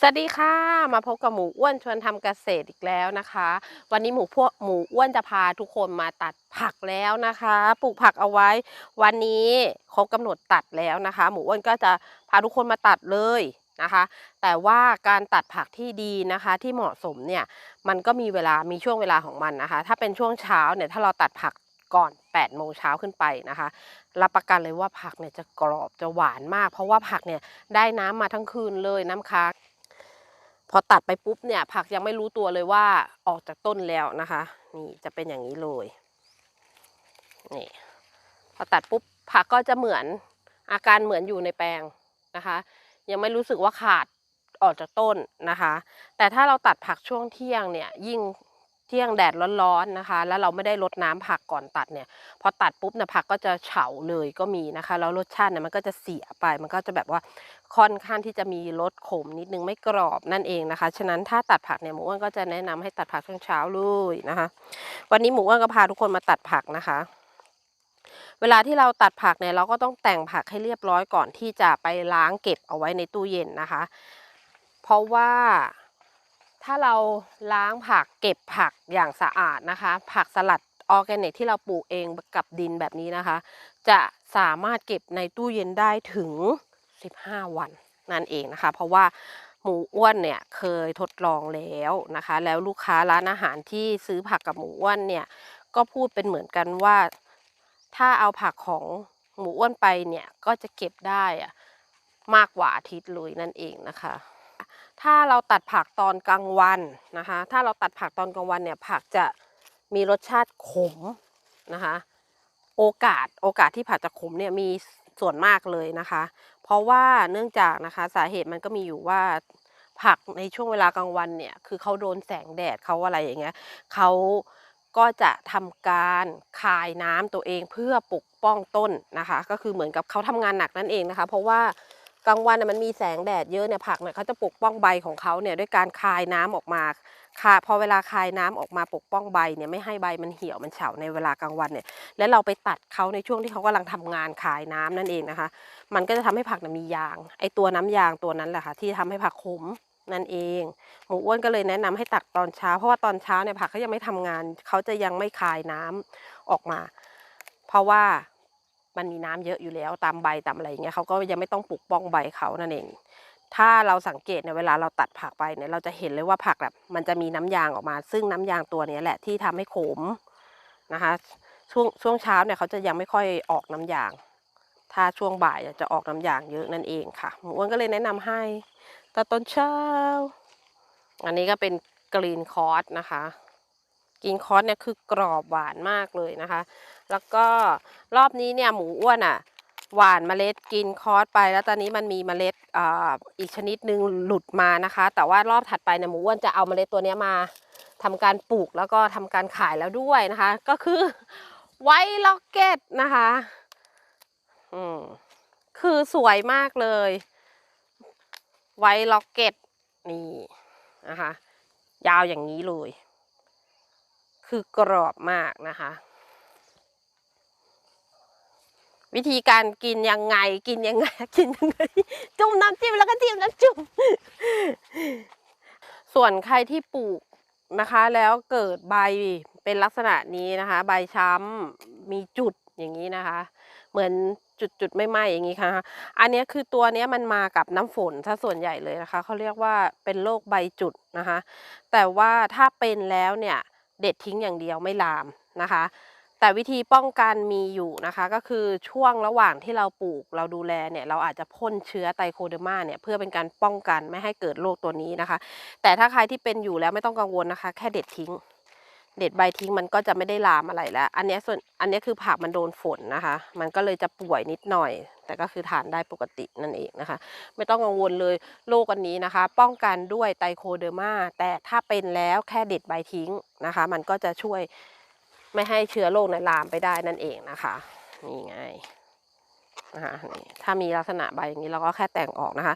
สวัสดีค่ะ มาพบกับหมูอ้วนชวนทำเกษตรอีกแล้วนะคะ วันนี้หมูพวกหมูอ้วนจะพาทุกคนมาตัดผักแล้วนะคะ ปลูกผักเอาไว้ วันนี้ครบกำหนดตัดแล้วนะคะ หมูอ้วนก็จะพาทุกคนมาตัดเลยนะคะ แต่ว่าการตัดผักที่ดีนะคะที่เหมาะสมเนี่ยมันก็มีเวลามีช่วงเวลาของมันนะคะ ถ้าเป็นช่วงเช้าเนี่ยถ้าเราตัดผักก่อน8โมงเช้าขึ้นไปนะคะ รับประกันเลยว่าผักเนี่ยจะกรอบจะหวานมาก เพราะว่าผักเนี่ยได้น้ำมาทั้งคืนเลยน้ำค้าง พอตัดไปปุ๊บเนี่ย ผักยังไม่รู้ตัวเลยว่าออกจากต้นแล้วนะคะ นี่จะเป็นอย่างนี้เลยนี่พอตัดปุ๊บผักก็จะเหมือนอาการเหมือนอยู่ในแปลงนะคะ ยังไม่รู้สึกว่าขาดออกจากต้นนะคะ แต่ถ้าเราตัดผักช่วงเที่ยงเนี่ยยิ่ง เที่ยงแดดร้อนๆนะคะ แล้วเราไม่ได้รดน้ำผักก่อนตัดเนี่ย พอตัดปุ๊บเนี่ยผักก็จะเฉาเลยก็มีนะคะ แล้วรสชาติเนี่ยมันก็จะเสียไป มันก็จะแบบว่าค่อนข้างที่จะมีรสขมนิดนึงไม่กรอบนั่นเองนะคะ ฉะนั้นถ้าตัดผักเนี่ยหมูอ้วนก็จะแนะนำให้ตัดผักช่วงเช้าเลยนะคะ วันนี้หมูอ้วนก็พาทุกคนมาตัดผักนะคะ เวลาที่เราตัดผักเนี่ยเราก็ต้องแต่งผักให้เรียบร้อยก่อนที่จะไปล้างเก็บเอาไว้ในตู้เย็นนะคะ เพราะว่า ถ้าเราล้างผักเก็บผักอย่างสะอาดนะคะ ผักสลัดออร์แกนิกที่เราปลูกเองกับดินแบบนี้นะคะ จะสามารถเก็บในตู้เย็นได้ถึง 15 วันนั่นเองนะคะ เพราะว่าหมูอ้วนเนี่ยเคยทดลองแล้วนะคะ แล้วลูกค้าร้านอาหารที่ซื้อผักกับหมูอ้วนเนี่ยก็พูดเป็นเหมือนกันว่า ถ้าเอาผักของหมูอ้วนไปเนี่ยก็จะเก็บได้อะมากกว่าอาทิตย์เลยนั่นเองนะคะ ถ้าเราตัดผักตอนกลางวันนะคะ ถ้าเราตัดผักตอนกลางวันเนี่ยผักจะมีรสชาติขมนะคะ โอกาสโอกาสที่ผักจะขมเนี่ยมีส่วนมากเลยนะคะ เพราะว่าเนื่องจากนะคะสาเหตุมันก็มีอยู่ว่าผักในช่วงเวลากลางวันเนี่ยคือเขาโดนแสงแดดเขาอะไรอย่างเงี้ยเขาก็จะทำการคายน้ำตัวเองเพื่อปกป้องต้นนะคะ ก็คือเหมือนกับเขาทำงานหนักนั่นเองนะคะ เพราะว่า กลางวันน่ะมันมีแสงแดดเยอะเนี่ยผักเนี่ยเขาจะปกป้องใบของเขาเนี่ยด้วยการคายน้ำออกมาคาพอเวลาคายน้ำออกมาปกป้องใบเนี่ยไม่ให้ใบมันเหี่ยวมันเฉาในเวลากลางวันเนี่ยแล้วเราไปตัดเขาในช่วงที่เขากำลังทำงานขายน้ำนั่นเองนะคะ มันก็จะทำให้ผักมียาง ไอตัวน้ำยางตัวนั้นแหละค่ะที่ทำให้ผักขมนั่นเอง หมูอ้วนก็เลยแนะนำให้ตักตอนเช้า เพราะว่าตอนเช้าเนี่ยผักเขายังไม่ทำงาน เขาจะยังไม่คายน้ำออกมา เพราะว่า มันมีน้ำเยอะอยู่แล้วตามใบตามอะไรอย่างเงี้ยเขาก็ยังไม่ต้องปลูกป้องใบเขานั่นเอง ถ้าเราสังเกตเนี่ยเวลาเราตัดผักไปเนี่ยเราจะเห็นเลยว่าผักแบบมันจะมีน้ำยางออกมา ซึ่งน้ำยางตัวนี้แหละที่ทำให้ขมนะคะช่วงช่วงเช้าเนี่ยเขาจะยังไม่ค่อยออกน้ำยาง ถ้าช่วงบ่ายจะออกน้ำยางเยอะนั่นเองค่ะหมูอ้วนก็เลยแนะนำให้ตอนตอนเช้า อันนี้ก็เป็นกรีนคอร์สนะคะ กรีนคอร์สเนี่ยคือกรอบหวานมากเลยนะคะ แล้วก็รอบนี้เนี่ยหมูอ้วนอะหวานเมล็ดกินคอร์สไป แล้วตอนนี้มันมีเมล็ดออีกชนิดหนึ่งหลุดมานะคะ แต่ว่ารอบถัดไปเนี่ยหมูอ้วนจะเอาเมล็ดตัวนี้มาทำการปลูกแล้วก็ทำการขายแล้วด้วยนะคะ ก็คือไวล็อกเก็ตนะคะอืมคือสวยมากเลย ไวล็อกเก็ตนี่นะคะยาวอย่างนี้เลย คือกรอบมากนะคะ วิธีการกินยังไงกินยังไงกินยังไงจุ่มน้ำจิ้มแล้วก็จิ้มน้ำจุ่มส่วนใครที่ปลูกนะคะ แล้วเกิดใบเป็นลักษณะนี้นะคะ ใบช้ำมีจุดอย่างนี้นะคะ เหมือนจุดจุดไม่ไหมอย่างนี้ค่ะ อันนี้คือตัวนี้มันมากับน้ำฝนถ้าส่วนใหญ่เลยนะคะ เขาเรียกว่าเป็นโรคใบจุดนะคะ แต่ว่าถ้าเป็นแล้วเนี่ย เด็ดทิ้งอย่างเดียวไม่ลามนะคะ แต่วิธีป้องกันมีอยู่นะคะ ก็คือช่วงระหว่างที่เราปลูกเราดูแลเนี่ยเราอาจจะพ่นเชื้อไตโคเดอร์มาเนี่ยเพื่อเป็นการป้องกันไม่ให้เกิดโรคตัวนี้นะคะ แต่ถ้าใครที่เป็นอยู่แล้วไม่ต้องกังวลนะคะ แค่เด็ดทิ้ง เด็ดใบทิ้งมันก็จะไม่ได้ลามอะไรแล้ว อันนี้ส่วนอันนี้คือผักมันโดนฝนนะคะ มันก็เลยจะป่วยนิดหน่อย แต่ก็คือทานได้ปกตินั่นเองนะคะ ไม่ต้องกังวลเลยโรคอันนี้นะคะ ป้องกันด้วยไตโคเดอร์มา แต่ถ้าเป็นแล้วแค่เด็ดใบทิ้งนะคะ มันก็จะช่วยไม่ให้เชื้อโรคในลามไปได้นั่นเองนะคะนี่ไงนะคะนี่ถ้ามีลักษณะใบอย่างนี้เราก็แค่แต่งออกนะคะ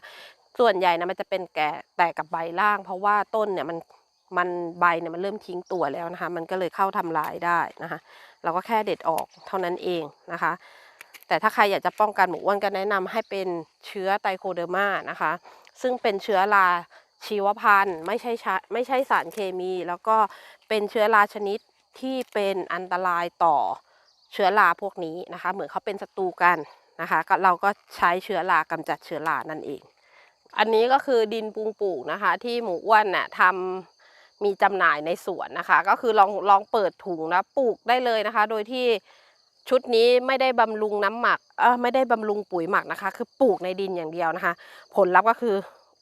ส่วนใหญ่นะมันจะเป็นแก่แต่กับใบล่าง เพราะว่าต้นเนี่ยมัน มันใบเนี่ยมันเริ่มทิ้งตัวแล้วนะคะ มันก็เลยเข้าทำลายได้นะคะ เราก็แค่เด็ดออกเท่านั้นเองนะคะ แต่ถ้าใครอยากจะป้องกันหมูอ้วนก็แนะนำให้เป็นเชื้อไตโคเดอร์มานะคะ ซึ่งเป็นเชื้อราชีวพันธุ์ไม่ใช่ไม่ใช่สารเคมี แล้วก็เป็นเชื้อราชนิดที่เป็นอันตรายต่อเชื้อราพวกนี้นะคะ เหมือนเขาเป็นศัตรูกันนะคะก็เราก็ใช้เชื้อรากำจัดเชื้อรานั่นเอง อันนี้ก็คือดินปรุงปลูกนะคะ ที่หมูอ้วนน่ะทำ มีจำหน่ายในสวนนะคะ ก็คือลองลองเปิดถุงแล้วปลูกได้เลยนะคะ โดยที่ชุดนี้ไม่ได้บำรุงน้ำหมักเออไม่ได้บำรุงปุ๋ยหมักนะคะ คือปลูกในดินอย่างเดียวนะคะ ผลลัพธ์ก็คือ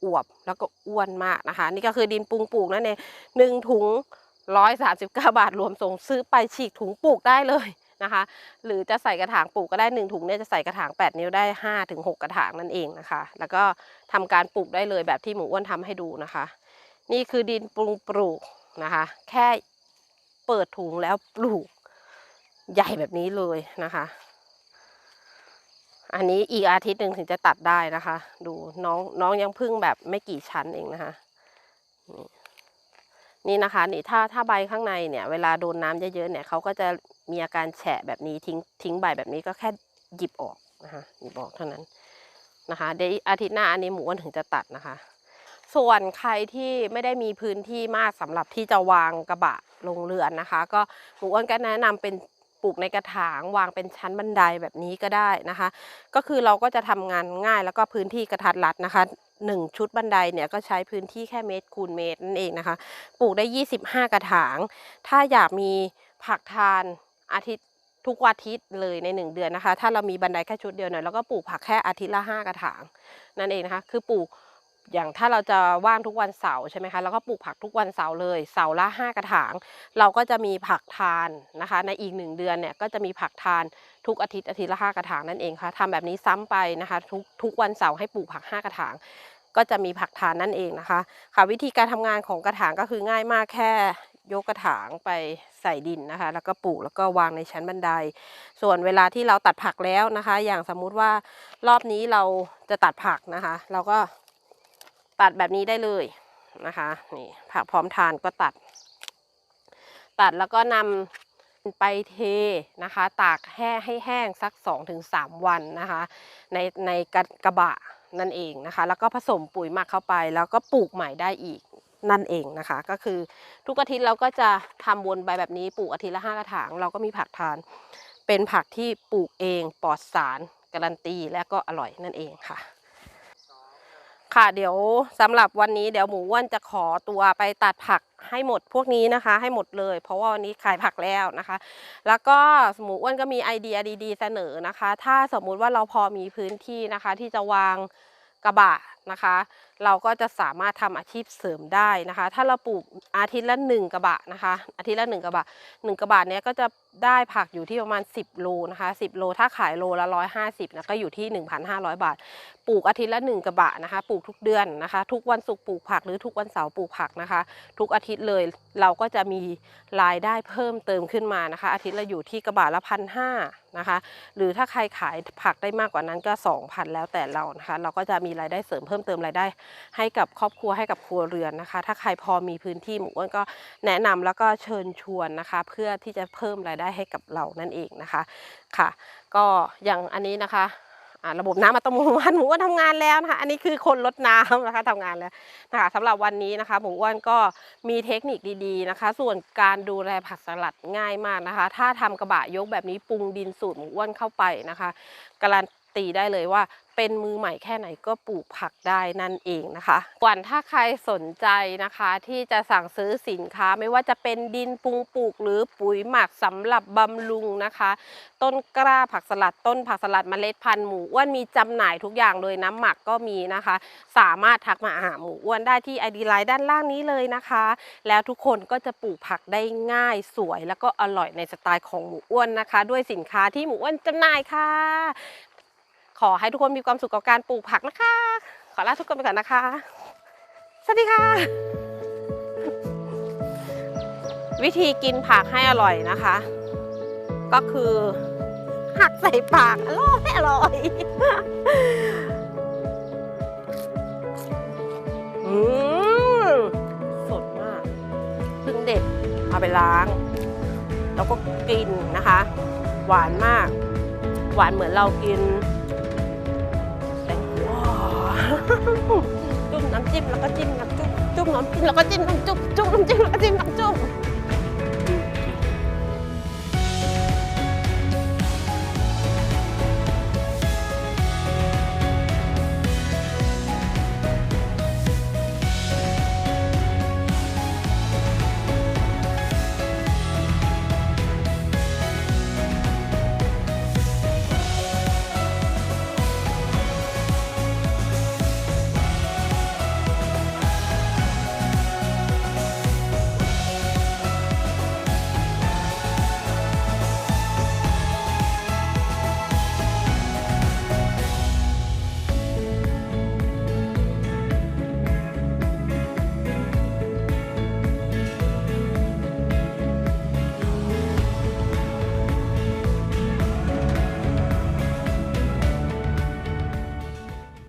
อวบแล้วก็อ้วนมากนะคะ นี่ก็คือดินปรุงปลูกนั่นเองหนึ่งถุงร้อยสามสิบเก้าบาทรวมส่งซื้อไปฉีกถุงปลูกได้เลยนะคะ หรือจะใส่กระถางปลูกก็ได้หนึ่งถุงเนี่ยจะใส่กระถาง8นิ้วได้5ถึง6กระถางนั่นเองนะคะ แล้วก็ทำการปลูกได้เลยแบบที่หมูอ้วนทำให้ดูนะคะ นี่คือดินปรุงปลูกนะคะ แค่เปิดถุงแล้วปลูกใหญ่แบบนี้เลยนะคะ อันนี้อีกอาทิตย์หนึ่งถึงจะตัดได้นะคะ ดูน้องน้องยังพึ่งแบบไม่กี่ชั้นเองนะคะนี่นี่นะคะนี่ถ้าถ้าใบข้างในเนี่ย เวลาโดนน้ำเยอะๆเนี่ยเขาก็จะมีอาการแฉะแบบนี้ทิ้งทิ้งใบแบบนี้ก็แค่หยิบออกนะคะหยิบออกเท่านั้นนะคะ เดี๋ยวอาทิตย์หน้าอันนี้หมูอ้วนถึงจะตัดนะคะ ส่วนใครที่ไม่ได้มีพื้นที่มากสำหรับที่จะวางกระบะลงเรือนนะคะ ก็หมูอ้วนก็แนะนำเป็นปลูกในกระถางวางเป็นชั้นบันไดแบบนี้ก็ได้นะคะ ก็คือเราก็จะทำงานง่ายแล้วก็พื้นที่กระทัดรัดนะคะหนึ่งชุดบันไดเนี่ยก็ใช้พื้นที่แค่เมตรคูณเมตรนั่นเองนะคะ ปลูกได้ 25 กระถาง ถ้าอยากมีผักทานอาทิตย์ทุกวันอาทิตย์เลยใน 1 เดือนนะคะ ถ้าเรามีบันไดแค่ชุดเดียวเนี่ยเราก็ปลูกผักแค่อาทิตย์ละ 5 กระถางนั่นเองนะคะ คือปลูก อย่างถ้าเราจะว่างทุกวันเสาร์ใช่ไหมคะเราก็ปลูกผักทุกวันเสาร์เลยเสาร์ละ 5 กระถาง เราก็จะมีผักทานนะคะ ในอีก 1 เดือนเนี่ยก็จะมีผักทานทุกอาทิตย์อาทิตย์ละ 5 กระถางนั่นเองค่ะทำแบบนี้ซ้ำไปนะคะ ทุกทุกวันเสาร์ให้ปลูกผัก 5 กระถาง ก็จะมีผักทานนั่นเองนะคะ ค่ะวิธีการทำงานของกระถางก็คือง่ายมากแค่ยกกระถางไปใส่ดินนะคะ แล้วก็ปลูกแล้วก็วางในชั้นบันได ส่วนเวลาที่เราตัดผักแล้วนะคะ อย่างสมมุติว่ารอบนี้เราจะตัดผักนะคะ เราก็ ตัดแบบนี้ได้เลยนะคะนี่ผักพร้อมทานก็ตัด ตัดแล้วก็นำไปเทนะคะ ตากแห้ให้แห้งสัก 2-3 วันนะคะ ในในกระกระบะนั่นเองนะคะ แล้วก็ผสมปุ๋ยหมักเข้าไป แล้วก็ปลูกใหม่ได้อีกนั่นเองนะคะ ก็คือทุกอาทิตย์เราก็จะทำวนไปแบบนี้ปลูกอาทิตย์ละห้ากระถาง เราก็มีผักทาน เป็นผักที่ปลูกเองปลอดสารการันตีและก็อร่อยนั่นเองค่ะ ค่ะเดี๋ยวสำหรับวันนี้เดี๋ยวหมูอ้วนจะขอตัวไปตัดผักให้หมดพวกนี้นะคะ ให้หมดเลย เพราะว่าวันนี้ขายผักแล้วนะคะ แล้วก็หมูอ้วนก็มีไอเดียดี ๆ เสนอนะคะ ถ้าสมมุติว่าเราพอมีพื้นที่นะคะ ที่จะวางกระบะนะคะ เราก็จะสามารถทำอาชีพเสริมได้นะคะ ถ้าเราปลูกอาทิตย์ละหนึ่งกระบะนะคะ อาทิตย์ละหนึ่งกระบะหนึ่งกระบะเนี้ยก็จะได้ผักอยู่ที่ประมาณ 10 โลนะคะ 10 โล ถ้าขายโลละ 150นะก็อยู่ที่ 1,500 บาท ปลูกอาทิตย์ละหนึ่งกระบะนะคะ ปลูกทุกเดือนนะคะ ทุกวันศุกร์ปลูกผักหรือทุกวันเสาร์ปลูกผักนะคะ ทุกอาทิตย์เลยเราก็จะมีรายได้เพิ่มเติมขึ้นมานะคะ อาทิตย์ละอยู่ที่กระบะละพันห้านะคะ หรือถ้าใครขายผักได้มากกว่านั้นก็ 2,000 แล้วแต่เรานะคะ เราก็จะมีรายได้เสริมเพิ่มเติมรายได้ ให้กับครอบครัวให้กับครัวเรือนนะคะ ถ้าใครพอมีพื้นที่หมูอ้วนก็แนะนำแล้วก็เชิญชวนนะคะ เพื่อที่จะเพิ่มรายได้ให้กับเรานั่นเองนะคะค่ะ ก็อย่างอันนี้นะคะระบบน้ำอัตโนมัติหมูอ้วนทำงานแล้วนะคะ อันนี้คือคนลดน้ำนะคะทำงานแล้วนะคะสำหรับวันนี้นะคะ หมูอ้วนก็มีเทคนิคดีๆนะคะ ส่วนการดูแลผักสลัดง่ายมากนะคะ ถ้าทำกระบะยกแบบนี้ปรุงดินสูตรหมูอ้วนเข้าไปนะคะการัน ตีได้เลยว่า เป็นมือใหม่แค่ไหนก็ปลูกผักได้นั่นเองนะคะ ก่อนถ้าใครสนใจนะคะ ที่จะสั่งซื้อสินค้าไม่ว่าจะเป็นดินปรุงปลูก หรือปุ๋ยหมักสำหรับบำรุงนะคะ ต้นกล้าผักสลัดต้นผักสลัดเมล็ดพันธุ์หมูอ้วนมีจำหน่ายทุกอย่างเลยน้ำหมักก็มีนะคะ สามารถทักมาหาหมูอ้วนได้ที่ไอดีไลน์ด้านล่างนี้เลยนะคะ แล้วทุกคนก็จะปลูกผักได้ง่ายสวย แล้วก็อร่อยในสไตล์ของหมูอ้วนนะคะ ด้วยสินค้าที่หมูอ้วนจำหน่ายค่ะ ขอให้ทุกคนมีความสุขกับการปลูกผักนะคะ ขอลาทุกคนไปก่อนนะคะ สวัสดีค่ะ วิธีกินผักให้อร่อยนะคะ ก็คือหักใส่ปากอร่อยอร่อยอืมสดมากเพิ่งเด็ดเอาไปล้าง แล้วก็กินนะคะ หวานมาก หวานเหมือนเรากิน จุ่มน้ำจิ้มแล้วก็จิ้มน้ำจุ้มน้ำจิ้มแล้วก็จิ้มน้ำจุ้มจุ้มน้ำจิ้มแล้วก็จิ้มน้ำจุ้ม